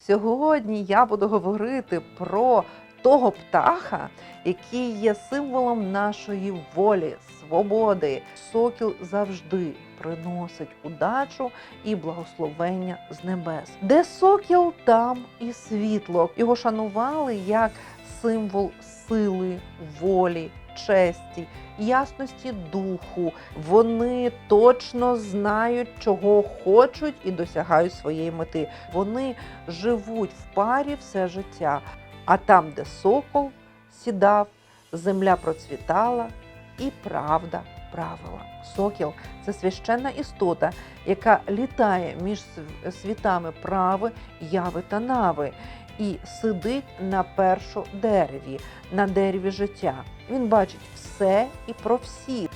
Сьогодні я буду говорити про того птаха, який є символом нашої волі, свободи. Сокіл завжди приносить удачу і благословення з небес. Де сокіл, там і світло. Його шанували як символ сили, волі, честі, ясності духу. Вони точно знають, чого хочуть і досягають своєї мети. Вони живуть в парі все життя. А там, де сокол сідав, земля процвітала і правда правила. Сокіл це священна істота, яка літає між світами прави, яви та нави. І сидить на першу дереві, на дереві життя. Він бачить все і про всіх.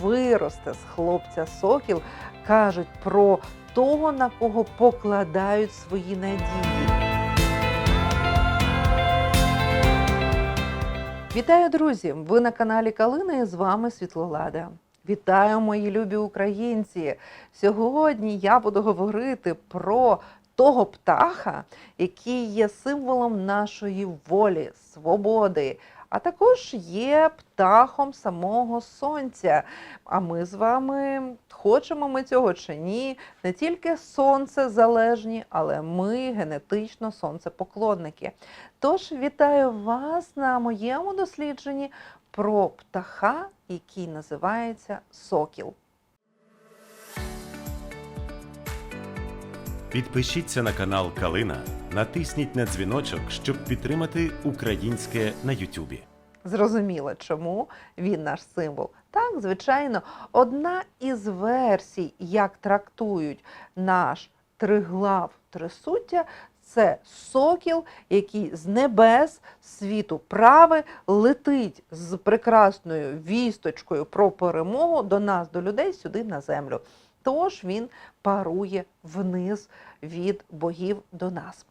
Виросте з хлопця сокіл, кажуть про того, на кого покладають свої надії. Вітаю, друзі! Ви на каналі Калина і з вами Світлолада. Вітаю, мої любі українці! Сьогодні я буду говорити про того птаха, який є символом нашої волі, свободи, а також є птахом самого сонця. А ми з вами хочемо ми цього чи ні, не тільки сонце залежні, але ми генетично сонцепоклонники. Тож вітаю вас на моєму дослідженні про птаха, який називається сокіл. Підпишіться на канал Калина, натисніть на дзвіночок, щоб підтримати українське на Ютубі. Зрозуміло, чому він наш символ. Так, звичайно, одна із версій, як трактують наш триглав трисуття, це сокіл, який з небес світу прави летить з прекрасною вісточкою про перемогу до нас, до людей, сюди на землю. Тож він парує вниз від богів до нас.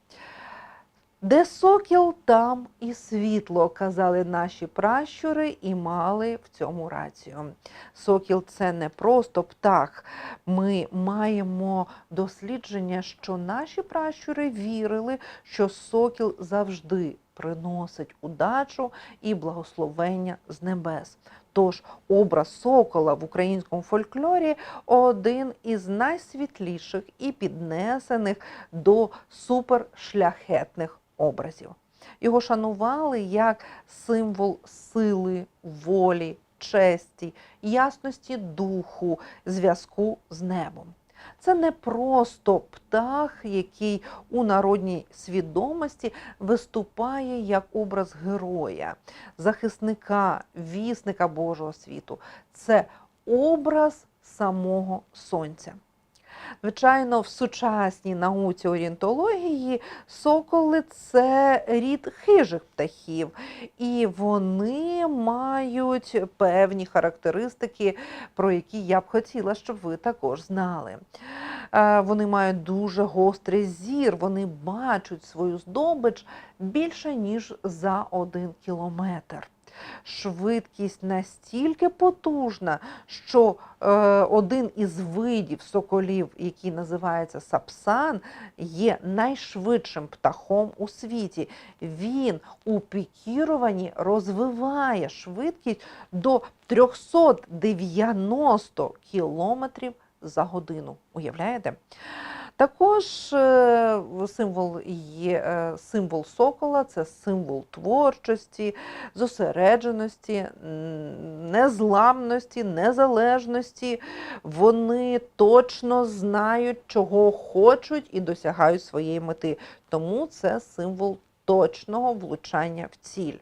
Де сокіл, там і світло, казали наші пращури і мали в цьому рацію. Сокіл це не просто птах. Ми маємо дослідження, що наші пращури вірили, що сокіл завжди приносить удачу і благословення з небес. Тож образ сокола в українському фольклорі один із найсвітліших і піднесених до супершляхетних образів. Його шанували як символ сили, волі, честі, ясності духу, зв'язку з небом. Це не просто птах, який у народній свідомості виступає як образ героя, захисника, вісника Божого світу. Це образ самого сонця. Звичайно, в сучасній науці орієнтології соколи це рід хижих птахів, і вони мають певні характеристики, про які я б хотіла, щоб ви також знали. Е, Вони мають дуже гострий зір, вони бачать свою здобич більше, ніж за один кілометр. Швидкість настільки потужна, що е, один із видів соколів, який називається сапсан, є найшвидшим птахом у світі. Він у пікіруванні розвиває швидкість до 390 кілометрів за годину. Уявляєте? Також е, символ є е, символ сокола, це символ творчості, зосередженості, незламності, незалежності. Вони точно знають, чого хочуть і досягають своєї мети. Тому це символ точного влучання в ціль.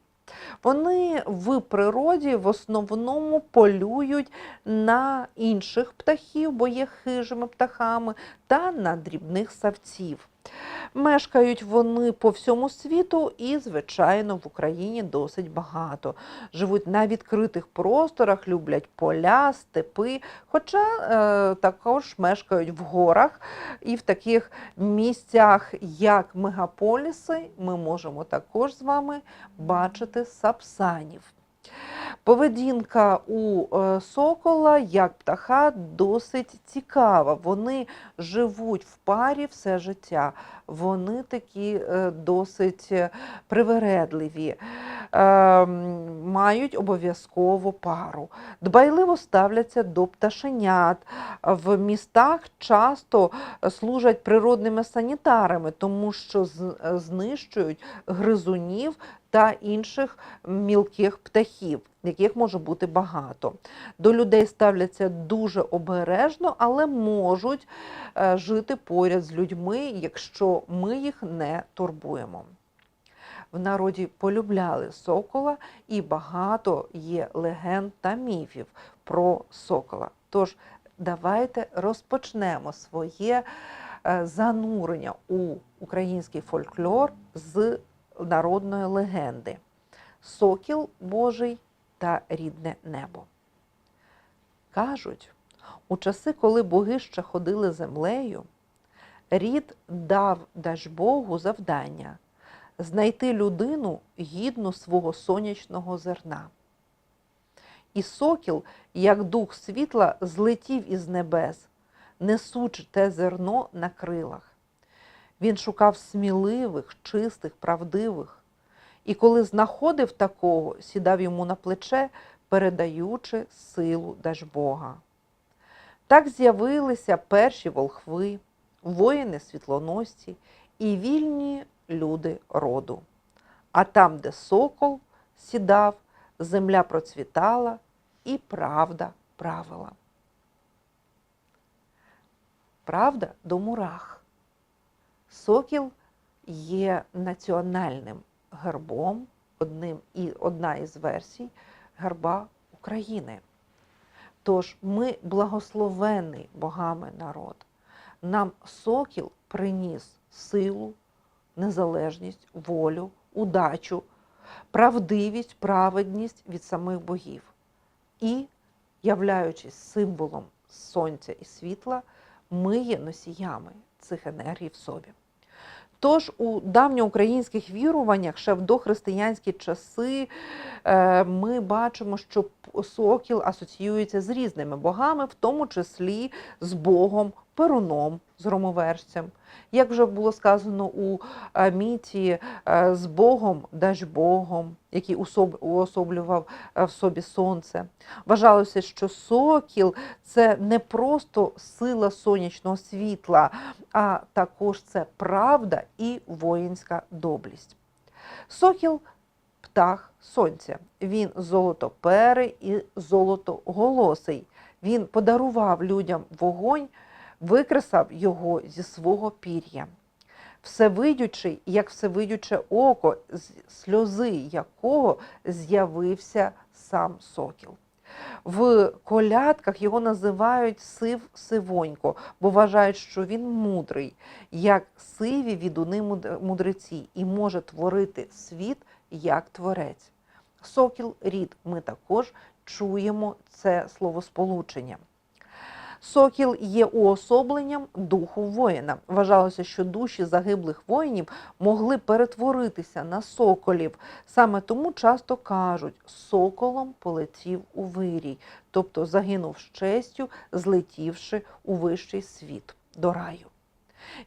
Вони в природі в основному полюють на інших птахів, бо є хижими птахами, та на дрібних савців. Мешкають вони по всьому світу і, звичайно, в Україні досить багато. Живуть на відкритих просторах, люблять поля, степи, хоча е, також мешкають в горах і в таких місцях, як мегаполіси, ми можемо також з вами бачити сапсанів. Поведінка у е, сокола як птаха досить цікава. Вони живуть в парі все життя. Вони такі е, досить е, привередливі, мають обов'язково пару, дбайливо ставляться до пташенят. В містах часто служать природними санітарами, тому що знищують гризунів та інших мілких птахів, яких може бути багато. До людей ставляться дуже обережно, але можуть е, жити поряд з людьми, якщо ми їх не турбуємо. В народі полюбляли сокола, і багато є легенд та міфів про сокола. Тож давайте розпочнемо своє е, занурення у український фольклор з народної легенди Сокіл Божий та рідне небо. Кажуть, у часи, коли боги ще ходили землею, рід дав Дажбогу завдання знайти людину гідну свого сонячного зерна. І сокіл, як дух світла, злетів із небес, несучи те зерно на крилах. Він шукав сміливих, чистих, правдивих. І коли знаходив такого, сідав йому на плече, передаючи силу Дажбога. Так з'явилися перші волхви, воїни світлоносці і вільні люди роду. А там, де сокол сідав, земля процвітала і правда правила. Правда до мурах. Сокіл є національним гербом, одним і одна із версій герба України. Тож ми благословений богами народ. Нам сокіл приніс силу, незалежність, волю, удачу, правдивість, праведність від самих богів. І, являючись символом сонця і світла, ми є носіями цих енергій в собі. Тож у давньоукраїнських віруваннях, ще в дохристиянські часи, е, ми бачимо, що сокіл асоціюється з різними богами, в тому числі з Богом Перуном, з громовержцем. Як вже було сказано у е, міті, е, з Богом Дажбогом, який усоб- уособлював е, в собі сонце. Вважалося, що сокіл це не просто сила сонячного світла, а також це правда і воїнська доблість. Сокіл птах сонця. Він золотоперий і золотоголосий. Він подарував людям вогонь, викресав його зі свого пір'я. Всевидючий, як всевидюче око, з сльози якого з'явився сам сокіл. В колядках його називають сив сивонько, бо вважають, що він мудрий, як сиві відуни мудреці, і може творити світ як творець. Сокіл рід ми також чуємо це словосполучення. Сокіл є уособленням духу воїна. Вважалося, що душі загиблих воїнів могли перетворитися на соколів. Саме тому часто кажуть, соколом полетів у вирій, тобто загинув з честю, злетівши у вищий світ до раю.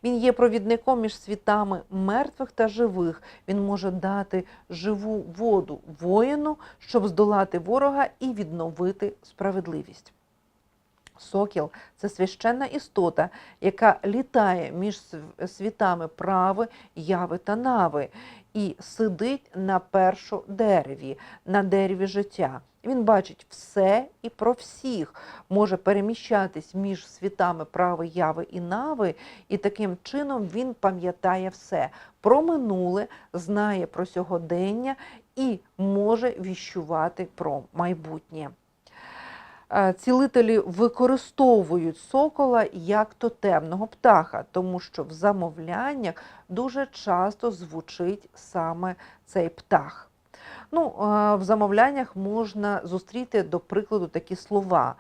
Він є провідником між світами мертвих та живих. Він може дати живу воду воїну, щоб здолати ворога і відновити справедливість. Сокіл це священна істота, яка літає між світами прави, яви та нави, і сидить на першодереві, на дереві життя. Він бачить все і про всіх, може переміщатись між світами прави, яви і нави, і таким чином він пам'ятає все про минуле, знає про сьогодення і може віщувати про майбутнє. Е, Цілителі використовують сокола як тотемного птаха, тому що в замовляннях дуже часто звучить саме цей птах. Ну, е, в замовляннях можна зустріти, до прикладу, такі слова.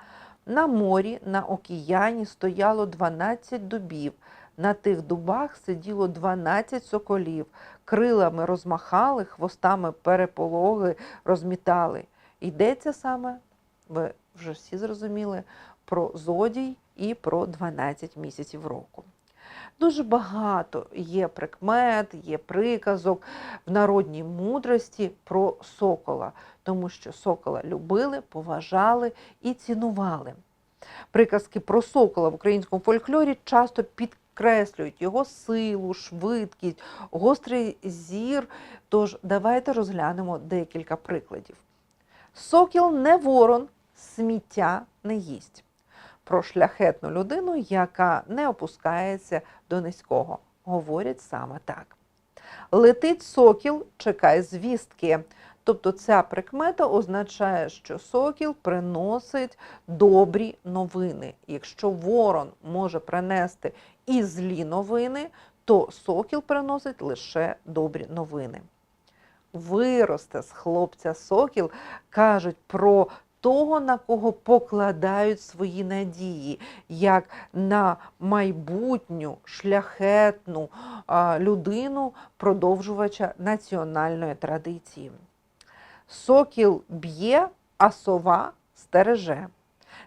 На морі, на океані стояло 12 дубів. На тих дубах сиділо 12 соколів, крилами розмахали, хвостами перепологи розмітали. Йдеться саме, ви вже всі зрозуміли, про зодій і про 12 місяців року. Дуже багато є прикмет, є приказок в народній мудрості про сокола, тому що сокола любили, поважали і цінували. Приказки про сокола в українському фольклорі часто підкреслюють його силу, швидкість, гострий зір. Тож давайте розглянемо декілька прикладів. Сокіл не ворон, сміття не їсть. Про шляхетну людину, яка не опускається до низького. Говорять саме так. Летить сокіл, чекай звістки. Тобто ця прикмета означає, що сокіл приносить добрі новини. Якщо ворон може принести і злі новини, то сокіл приносить лише добрі новини. Виросте з хлопця сокіл, кажуть про того, на кого покладають свої надії, як на майбутню шляхетну людину, продовжувача національної традиції. Сокіл б'є, а сова стереже.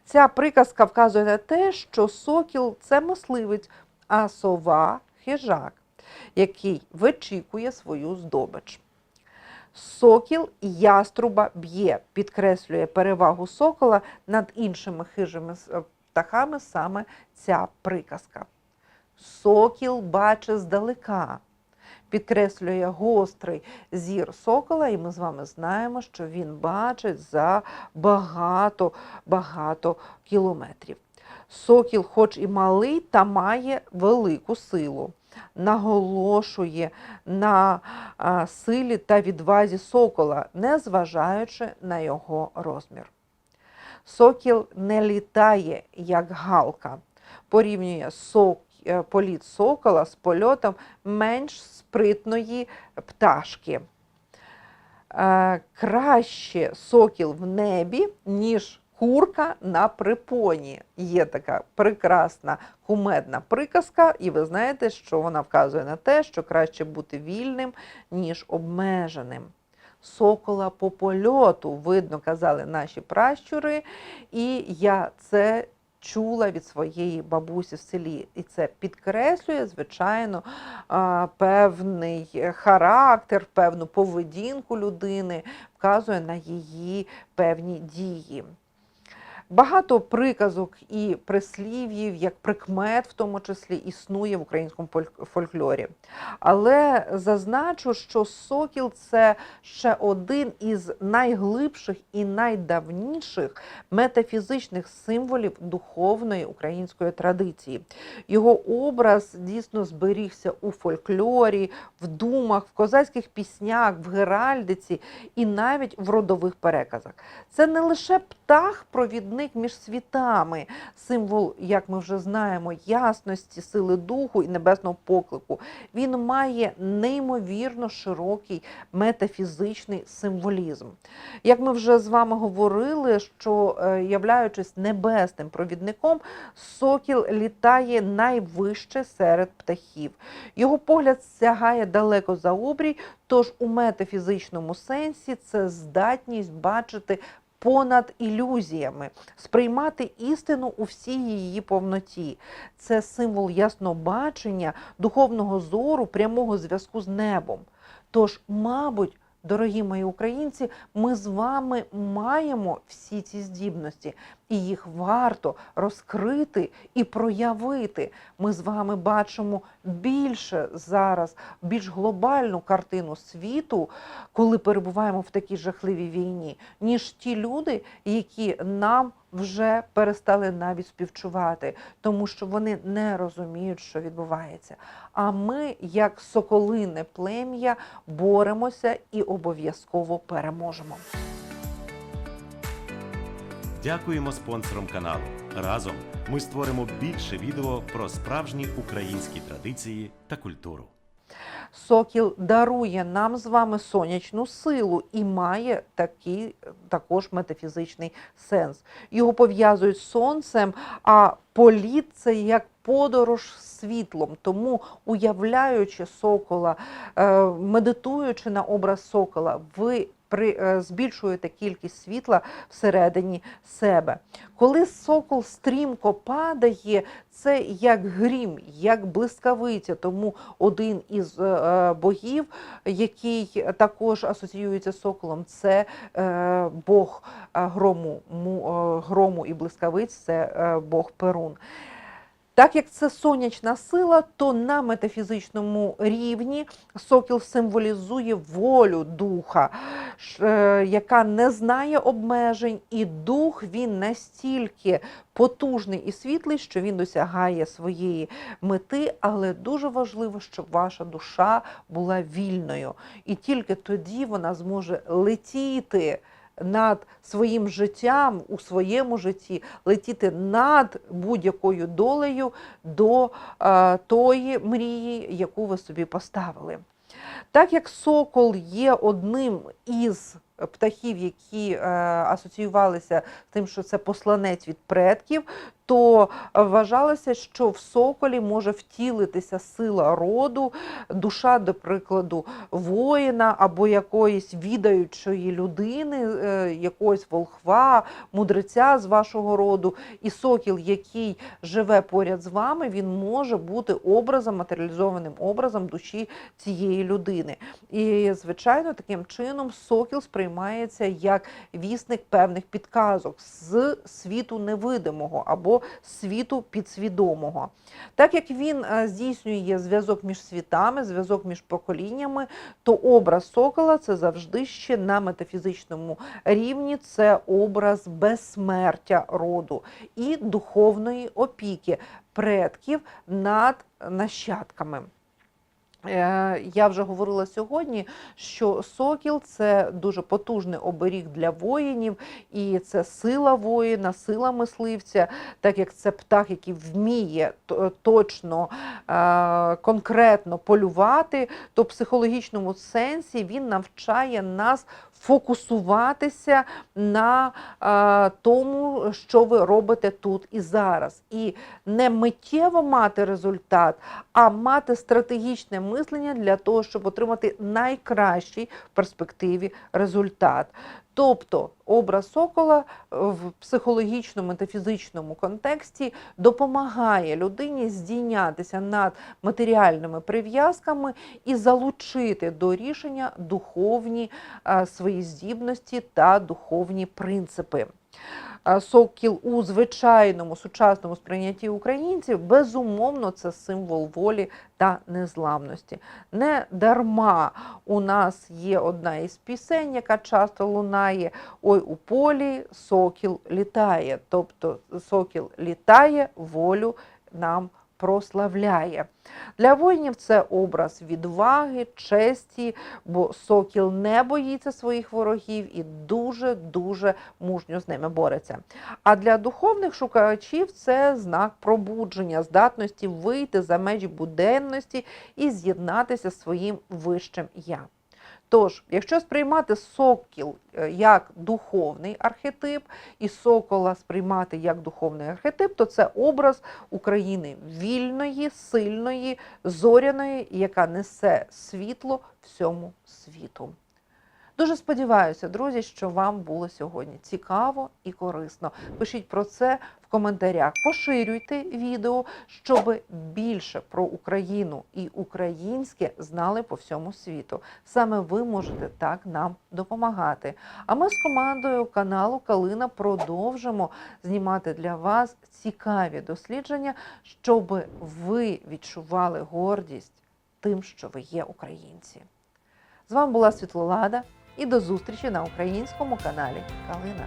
Ця приказка вказує на те, що сокіл це мисливець, а сова хижак, який вичікує свою здобич. Сокіл яструба б'є, підкреслює перевагу сокола над іншими хижими птахами саме ця приказка. Сокіл бачить здалека, підкреслює гострий зір сокола, і ми з вами знаємо, що він бачить за багато багато кілометрів. Сокіл, хоч і малий, та має велику силу. Наголошує на силі та відвазі сокола, незважаючи на його розмір. Сокіл не літає, як галка, порівнює сок, е, політ сокола з польотом менш спритної пташки. Е, Краще сокіл в небі, ніж курка на припоні. Є така прекрасна кумедна приказка, і ви знаєте, що вона вказує на те, що краще бути вільним, ніж обмеженим. Сокола по польоту, видно, казали наші пращури, і я це чула від своєї бабусі в селі. І це підкреслює, звичайно, певний характер, певну поведінку людини, вказує на її певні дії. Багато приказок і прислів'їв, як прикмет, в тому числі, існує в українському фольклорі. Але зазначу, що сокіл це ще один із найглибших і найдавніших метафізичних символів духовної української традиції. Його образ дійсно зберігся у фольклорі, в думах, в козацьких піснях, в геральдиці і навіть в родових переказах. Це не лише птах, провідник між світами, символ, як ми вже знаємо, ясності, сили духу і небесного поклику. Він має неймовірно широкий метафізичний символізм. Як ми вже з вами говорили, що е, являючись небесним провідником, сокіл літає найвище серед птахів. Його погляд сягає далеко за обрій, тож у метафізичному сенсі це здатність бачити понад ілюзіями, сприймати істину у всій її повноті. Це символ яснобачення, духовного зору, прямого зв'язку з небом. Тож, мабуть, дорогі мої українці, ми з вами маємо всі ці здібності, і їх варто розкрити і проявити. Ми з вами бачимо більше зараз, більш глобальну картину світу, коли перебуваємо в такій жахливій війні, ніж ті люди, які нам вже перестали навіть співчувати, тому що вони не розуміють, що відбувається. А ми, як соколине плем'я, боремося і обов'язково переможемо. Дякуємо спонсорам каналу. Разом ми створимо більше відео про справжні українські традиції та культуру. Сокіл дарує нам з вами сонячну силу і має такий також метафізичний сенс. Його пов'язують з сонцем, а політ це як подорож світлом. Тому, уявляючи сокола, е, медитуючи на образ сокола, ви при, е, збільшуєте кількість світла всередині себе. Коли сокол стрімко падає, це як грім, як блискавиця. Тому один із е, богів, який також асоціюється з соколом, це е, Бог е, грому, му- е, грому і блискавиць, це е, Бог Перун. Так як це сонячна сила, то на метафізичному рівні сокіл символізує волю духа, е, яка не знає обмежень, і дух він настільки потужний і світлий, що він досягає своєї мети, але дуже важливо, щоб ваша душа була вільною. І тільки тоді вона зможе летіти над своїм життям у своєму житті, летіти над будь-якою долею до е, тої мрії, яку ви собі поставили. Так як сокол є одним із птахів, які е, асоціювалися з тим, що це посланець від предків, то вважалося, що в соколі може втілитися сила роду, душа, до прикладу, воїна або якоїсь відаючої людини, е, якогось волхва, мудреця з вашого роду. І сокіл, який живе поряд з вами, він може бути образом, матеріалізованим образом душі цієї людини. І, звичайно, таким чином сокіл сприймається як вісник певних підказок з світу невидимого або світу підсвідомого. Так як він е, здійснює зв'язок між світами, зв'язок між поколіннями, то образ сокола це завжди ще на метафізичному рівні, це образ безсмертя роду і духовної опіки предків над нащадками. Е, Я вже говорила сьогодні, що сокіл це дуже потужний оберіг для воїнів, і це сила воїна, сила мисливця, так як це птах, який вміє точно, е, конкретно полювати, то в психологічному сенсі він навчає нас фокусуватися на е, тому, що ви робите тут і зараз. І не миттєво мати результат, а мати стратегічне мислення для того, щоб отримати найкращий в перспективі результат. Тобто образ сокола в психологічному метафізичному контексті допомагає людині здійнятися над матеріальними прив'язками і залучити до рішення духовні е, свої здібності та духовні принципи. Сокіл у звичайному сучасному сприйнятті українців безумовно це символ волі та незламності. Не дарма у нас є одна із пісень, яка часто лунає: Ой, у полі сокіл літає. Тобто сокіл літає, волю нам прославляє. Для воїнів це образ відваги, честі, бо сокіл не боїться своїх ворогів і дуже-дуже мужньо з ними бореться. А для духовних шукачів це знак пробудження, здатності вийти за межі буденності і з'єднатися з своїм вищим я. Тож, якщо сприймати сокіл е, як духовний архетип, і сокола сприймати як духовний архетип, то це образ України вільної, сильної, зоряної, яка несе світло всьому світу. Дуже сподіваюся, друзі, що вам було сьогодні цікаво і корисно. Пишіть про це в коментарях, поширюйте відео, щоб більше про Україну і українське знали по всьому світу. Саме ви можете так нам допомагати. А ми з командою каналу Калина продовжимо знімати для вас цікаві дослідження, щоб ви відчували гордість тим, що ви є українці. З вами була Світлолада і до зустрічі на українському каналі Калина.